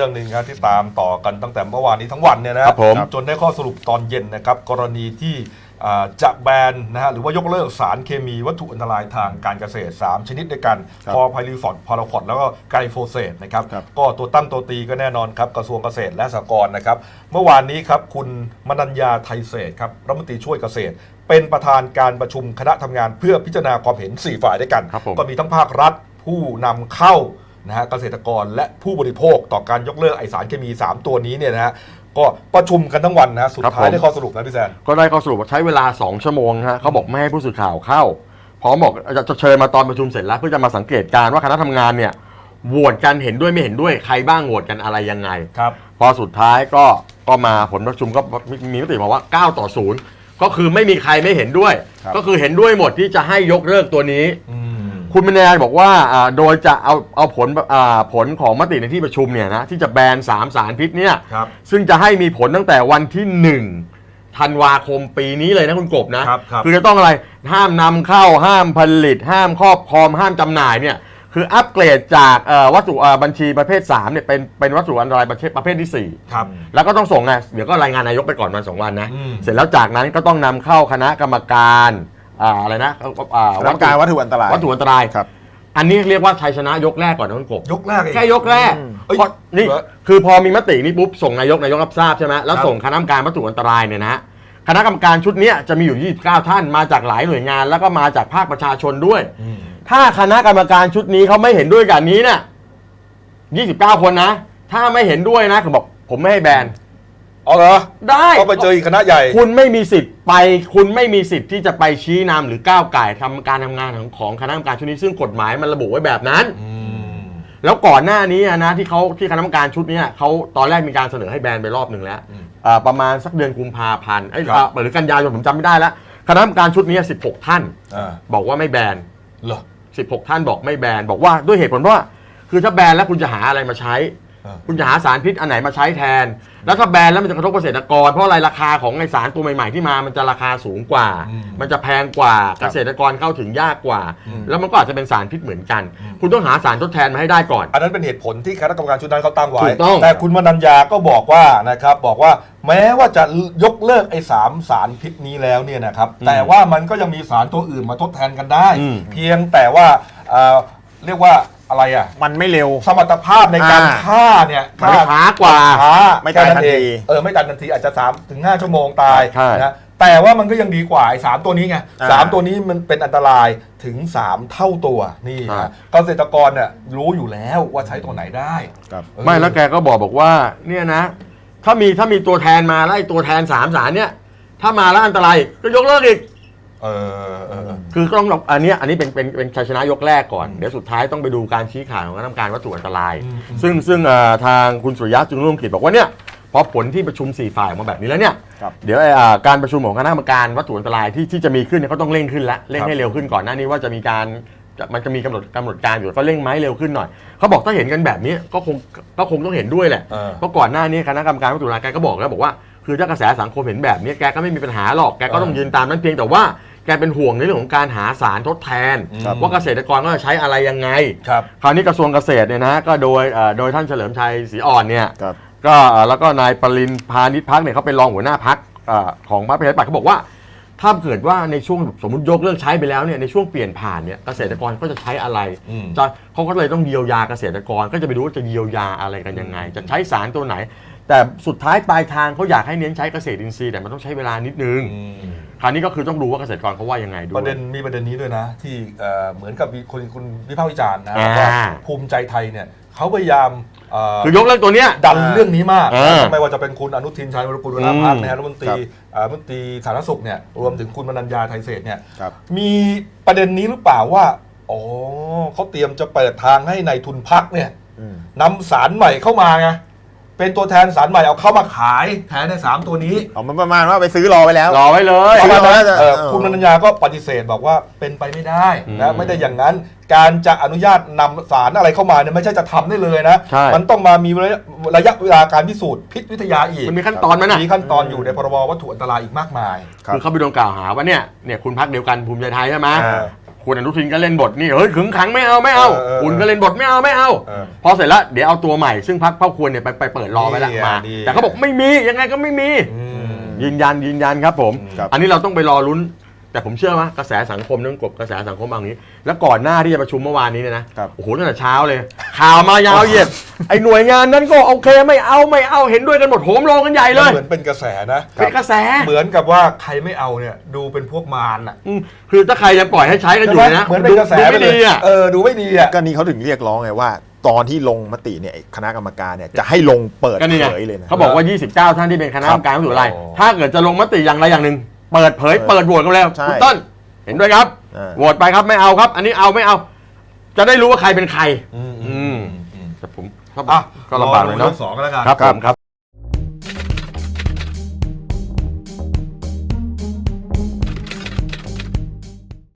รื่องหนึ่งครับที่ตามต่อกันตั้งแต่เมื่อวานนี้ทั้งวันเนี่ยนะครับผม จนได้ข้อสรุปตอนเย็นนะครับ กรณีที่อ่าจะแบนนะฮะหรือว่ายกเลิกสารเคมีวัตถุอันตรายทางการเกษตร 3 ชนิดด้วยกันครับพอไพลิฟอดพาราคอดแล้วก็ไกลโฟเซตนะครับ ครับ ก็ตัวตั้งตัวตีก็แน่นอนครับกระทรวงเกษตรและสหกรณ์นะครับ เมื่อวานนี้ครับคุณมนัญญาไทยเศรษฐ์ครับรัฐมนตรีช่วยเกษตร เป็นประธานการประชุมคณะทำงานเพื่อพิจารณาความเห็น 4 ฝ่ายด้วยกัน ครับผม ก็มีทั้งภาครัฐ ผู้นำเข้า นะฮะเกษตรกรและผู้บริโภคต่อการยกเลิกไอสารเคมี 3 ตัวนี้เนี่ยนะฮะก็ประชุมกันทั้งวันนะฮะสุดครับท้ายผม ได้ข้อสรุปนะพี่แซน ก็ได้ข้อสรุปว่าใช้เวลา 2 ชั่วโมงฮะเขาบอกไม่ให้ผู้สื่อข่าวเข้า พร้อมบอกจะจะเชิญมาตอนประชุมเสร็จแล้ว เพื่อจะมาสังเกตการณ์ว่าคณะทำงานเนี่ยโหวตกันเห็นด้วยไม่เห็นด้วยใครบ้างโหวตกันอะไรยังไง ครับพอสุดท้ายก็ก็มาผลประชุมก็มีมีมติมาว่า 9 ต่อ 0 ก็คือไม่มีใครไม่เห็นด้วย ครับ ก็คือเห็นด้วยหมดที่จะให้ยกเลิกตัวนี้ อืม คุณมินายบอกว่าอ่าโดยจะเอาเอาผลอ่าผลของมติในที่ประชุมเนี่ยนะที่จะแบนสามสารพิษเนี่ยครับซึ่งจะให้มีผลตั้งแต่วันที่ 1 ธันวาคมปีนี้เลยนะคุณกบนะครับครับอจะต้องอะไรห้ามนำเข้าห้ามผลิต ห้ามครอบครองห้ามจำหน่ายเนี่ยคืออัปเกรดจากเอ่อวัตถุอ่าบัญชีประเภท3เนี่ยเป็นเป็นวัตถุอันตรายประเภทประเภทที่สี่ครับ แล้วก็ต้องส่งไงเดี๋ยวก็รายงานนายกไปก่อนวันสองวันนะอืมเสร็จแล้วจากนั้นก็ต้องนำเข้าคณะกรรมการ อ่าอะไรนะอ่ารับการวัตถุอันตรายวัตถุอันตรายครับ อันนี้เรียกว่าชัยชนะยกแรกก่อนนะคุณกบยกแรกเองแค่ยกแรกเอ้ยเพราะนี่เหรอคือพอมีมตินี้ปุ๊บส่งนายกนายกรับทราบใช่ไหมแล้วครับส่งคณะกรรมการวัตถุอันตรายเนี่ยนะฮะคณะกรรมการชุดเนี้ยจะมีอยู่ 29 ท่านมาจากหลายหน่วยงาน แล้วก็มาจากภาคประชาชนด้วยอืมถ้าคณะกรรมการชุดนี้เขาไม่เห็นด้วยกับอันนี้เนี่ย29 คนนะ ถ้าไม่เห็นด้วยนะคือบอกผมไม่ให้แบน เอาเหรอได้ก็ไปเจออีกคณะใหญ่ คุณไม่มีสิทธิ์ไป คุณไม่มีสิทธิ์ที่จะไปชี้นำหรือก้าวไก่ายทำการทำงานของของคณะกรรมการชุดนี้ซึ่งกฎหมายมันระบุไว้แบบนั้นอืมแล้วก่อนหน้านี้อะนะที่เขาที่คณะกรรมการชุดเนี้ยเขาตอนแรกมีการเสนอให้แบนไปรอบหนึ่งแล้วอืมอ่าประมาณสักเดือนกุมภาพันธ์เอ้ยครับอ่าหรือกันยายนผมจำไม่ได้แล้วคณะกรรมการชุดเนี้ย16 ท่าน อ่าบอกว่าไม่แบน เหรอ16 ท่านบอกไม่แบน บอกว่าด้วยเหตุผลว่า คือถ้าแบนแล้วคุณจะหาอะไรมาใช้อ่า คุณจะหาสารพิษอันไหนมาใช้แทน แล้วถ้าแบนแล้วมันจะกระทบเกษตรกร เพราะอะไรราคาของไอสารตัวใหม่ๆที่มามันจะราคาสูงกว่าอืมมันจะแพงกว่าครัเกบษตรกรเข้าถึงยากกว่าอืมแล้วมันก็อาจจะเป็นสารพิษเหมือนกันอืมคุณต้องหาสารทดแทนมาให้ได้ก่อน อันนั้นเป็นเหตุผลที่คณะกรรมการชุดนั้นเขาตั้งไว้ ถูกต้อง แต่คุณมนัญญาก็บอกว่านะครับบอกว่าแม้ว่าจะยกเลิกไอ้สามสารพิษนี้แล้วเนี่ยนะครับแต่ว่ามันก็ยังมีสารตัวอื่นมาทดแทนกันได้อืมเพียงแต่ว่าเอ่อเรียกว่า อะไรอะ มันไม่เร็ว สมรรถภาพในการอ่า ฆ่าเนี่ยมันช้ากว่า ช้าไม่ตายแค่ทันเองทีเออไม่ตายทันทีอาจจะ3ถึง5ชั่วโมงตายใช่นะแต่ว่ามันก็ยังดีกว่าไอ้สามตัวนี้ไงอ่าสามตัวนี้มันเป็นอันตรายถึง 3 เท่าตัวนี่ใช่ฮะเกษตรกรเนี่ยรู้อยู่แล้วว่าใช้ตัวไหนได้ครับ เออไม่แล้วแกก็บอกบอกว่า เนี่ยนะ ถ้ามีถ้ามีตัวแทนมาแล้วไอ้ตัวแทนสามสารเนี่ย ถ้ามาแล้วอันตรายก็ยกเลิกอีก เออเออเออคือก็ต้องอันเนี้ยอันนี้เป็นเป็นเป็นชัยชนะยกแรกก่อน เดี๋ยวสุดท้ายต้องไปดูการชี้ขาดของคณะกรรมการวัตถุอันตรายอืมอืมซึ่งซึ่งเอ่อทางคุณสุริยะจึงรุ่งกิจบอกว่าเนี่ยพอผลที่ประชุมสี่ฝ่ายออกมาแบบนี้แล้วเนี่ยครับเดี๋ยวไอ้อ่าการประชุมของคณะกรรมการวัตถุอันตรายที่ที่จะมีขึ้นเนี่ยเขาต้องเร่งขึ้นละเร่งให้เร็วขึ้นก่อนหน้านี้ว่าจะมีการจะมันจะมีกำหนดกำหนดการอยู่ก็เร่งไม้เร็วขึ้นหน่อยเขาบอกถ้าเห็นกันแบบนี้ก็คงก็คงต้องเห็นด้วยแหละเออ เพราะก่อนหน้านี้คณะกรรมการวัตถุอันตรายแกก็บอกแล้วบอกว่า คือถ้ากระแสสังคมเห็นแบบนี้แกก็ไม่มีปัญหาหรอกแกก็ต้องเออยืนตามนั้นเพียงแต่ว่าแกเป็นห่วงในเรื่องของการหาสารทดแทน ครับ ว่าเกษตรกรก็จะใช้อะไรยังไง ครับ คราวนี้กระทรวงเกษตรเนี่ยนะก็โดยเอ่อโดยท่านเฉลิมชัยศรีอ่อนเนี่ยครับ ก็เอ่อแล้วก็นายปรินพาณิชพักเนี่ยเขาเป็นรองหัวหน้าพักของพรรคประชาธิปัตย์เขาบอกว่า ถ้าเกิดว่าในช่วงสมมติยกเลิกใช้ไปแล้วเนี่ยในช่วงเปลี่ยนผ่านเนี่ยเกษตรกรก็จะใช้อะไรอืม จะเขาก็เลยต้องเยียวยาเกษตรกรก็จะไปดูว่าจะเยียวยาอะไรกันยังไง จะใช้สารตัวไหน แต่สุดท้ายปลายทางเขาอยากให้เน้นใช้เกษตรอินทรีย์แต่มันต้องใช้เวลานิดนึง อืม คราวนี้ก็คือต้องดูว่าเกษตรกรเขาว่ายังไงด้วปยระเด็นมีประเด็นนี้ด้วยนะ ที่เอ่อเหมือนกับมีคนคุณวิพากษ์วิจารณ์นะอ่า ว่าภูมิใจไทยเนี่ยเขาพยายามเอ่อคือยกเลิกตัวเนี้ย ดันเรื่องนี้มาก เออไม่ว่าจะเป็นคุณอนุทินชาญวรกุลหัวหน้าพรรคอืม นะฮะรัฐมนตรีครับ เอ่อรัฐมนตรีสาธารณสุขเนี่ยรวมถึงคุณมนัญญาไทยเศรษฐ์เนี่ย ครับ มีประเด็นนี้หรือเปล่าว่า อ๋อเขาเตรียมจะเปิดทางให้ในายทุนพักเนี่ยอืม นำสารใหม่เข้ามาไง เป็นตัวแทนสารใหม่เอาเข้ามาขายแทนในสามตัวนี้เอามันประมาณว่าไปซื้อรอไปแล้ว รอไว้เลย ประมาณนั้นเออเอ่อเออคุณมนัญญาก็ปฏิเสธบอกว่าเป็นไปไม่ได้อืนะมไม่ได้อย่างนั้น การจะอนุญาตนำสารอะไรเข้ามาเนี่ยไม่ใช่จะทำได้เลยนะ ใช่ มันต้องมามีระยะระยะเวลาการพิสูจน์พิษวิทยาอีกมันมีขั้นตอนมันนะมีขั้นตอนอยู่ในพรบวัตถุอันตรายอีกมากมาย ครับ คือเขาไปโดนกล่าวหาว่าเนี่ยเนี่ยคุณพักเดียวกันภูมิใจไทยใช่ไหมอ่า คุณอนุทินก็เล่นบทนี่เฮ้ยขึงขังไม่เอาไม่เอา เออเออคุณก็เล่นบทไม่เอาไม่เอา เออพอเสร็จแล้วเดี๋ยวเอาตัวใหม่ซึ่งพักเป้าควรเนี่ยไปไปเปิดรอไว้แล้วนี่ไงมา นี่ แต่เขาบอกไม่มียังไงก็ไม่มีอืมยืนยันยืนยันครับผม ครับ อันนี้เราต้องไปรอลุ้น แต่ผมเชื่อว่ากระแสสังคมต้องกบกระแสสังคมบางนี้ แล้วก่อนหน้าที่จะประชุมเมื่อวานนี้เนี่ยนะครับ โอ้โหตั้งแต่เช้าเลย ข่าวมายาวเหยียดไอ้หน่วยงานนั้นก็โอเคไม่เอาไม่เอาเห็นด้วยกันหมดโหมโรงกันใหญ่เลมันย เหมือนเป็นกระแสนะ เป็นกระแสเหมือนกับว่าใครไม่เอาเนี่ย ดูเป็นพวกมารอะอืมคือถ้าใครจะปล่อยให้ใช้กันอยู่นะเหมือนเป็นกระแสดูไปไม่เลดียอะ เออดูไม่ดีอะ ก็นี่เขาถึงเรียกร้องไงว่า ตอนที่ลงมติเนี่ยไอ้คณะกรรมการเนี่ยจะให้ลงเปิดก็นี่ไงเผยเลยนะ เขาบอกว่า 29 ท่านที่เป็นคณะกรรมการผู้ตรวจอะไร อ๋อ ถ้าเกิดจะลงมติอย่างใดอย่างหนึ่ง เปิดเผย เปิดโหวตกันแล้วใช่คุณต้น เห็นด้วยครับ อ่า โหวตไปครับ ไม่เอาครับ อันนี้เอาไม่เอา จะได้รู้ว่าใครเป็นใคร อืมอืม อืมแต่ผมก็อะก็ลำบากเลยรอดูเนาะเรื่องสองกันแล้วกัน ครับผมครับ